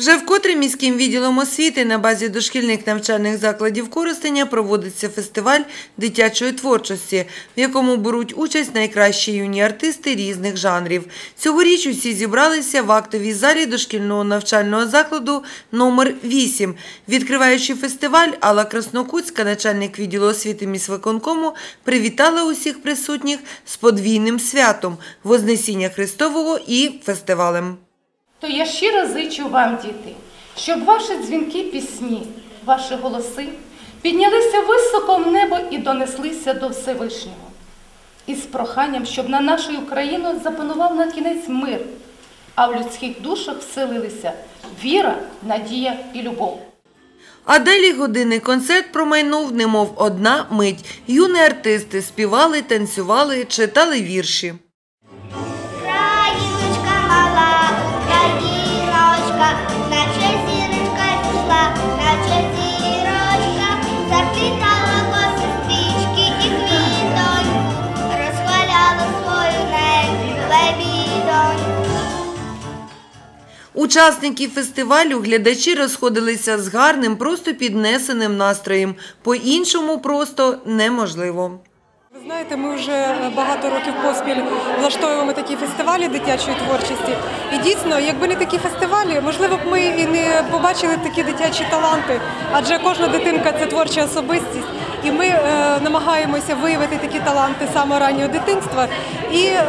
Вже вкотре міським відділом освіти на базі дошкільних навчальних закладів Коростеня проводиться фестиваль дитячої творчості, в якому беруть участь найкращі юні артисти різних жанрів. Цьогоріч усі зібралися в актовій залі дошкільного навчального закладу номер 8. Відкриваючи фестиваль, Алла Краснокутська, начальник відділу освіти міськвиконкому, привітала усіх присутніх з подвійним святом – Вознесіння Христового і фестивалем. То я щиро зичу вам, діти, щоб ваші дзвінки пісні, ваші голоси піднялися високо в небо і донеслися до Всевишнього. І з проханням, щоб на нашу Україну запанував на кінець мир, а в людських душах вселилися віра, надія і любов. А далі годинний концерт промайнув, немов одна мить. Юні артисти співали, танцювали, читали вірші. Учасники фестивалю глядачі розходилися з гарним, просто піднесеним настроєм. По-іншому просто неможливо. Ви знаєте, ми вже багато років поспіль влаштовуємо такі фестивалі дитячої творчості. І дійсно, якби не такі фестивалі, можливо б ми і не побачили такі дитячі таланти, адже кожна дитинка це творча особистість. І ми е, намагаємося виявити такі таланти саме раннього дитинства і е,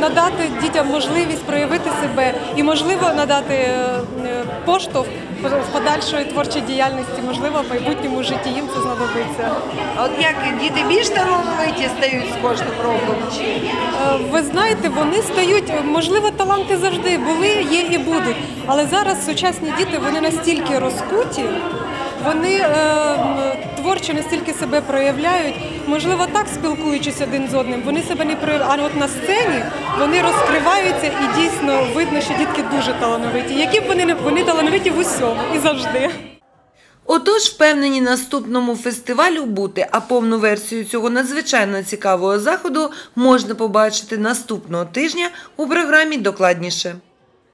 надати дітям можливість проявити себе і, можливо, надати е, е, поштовх в подальшої творчої діяльності, можливо, в майбутньому житті їм це знадобиться. А От як діти більш талановиті стають з кожним роком? Е, Ви знаєте, вони стають, можливо, таланти завжди були, є і будуть. Але зараз сучасні діти вони настільки розкуті, вони е, творчо настільки себе проявляють. Можливо, так спілкуючись один з одним, вони себе не проявляють. А от на сцені вони розкриваються і дійсно видно, що дітки дуже талановиті. Які б вони не вони талановиті в усьому і завжди. Отож, впевнені наступному фестивалю бути, а повну версію цього надзвичайно цікавого заходу можна побачити наступного тижня у програмі докладніше.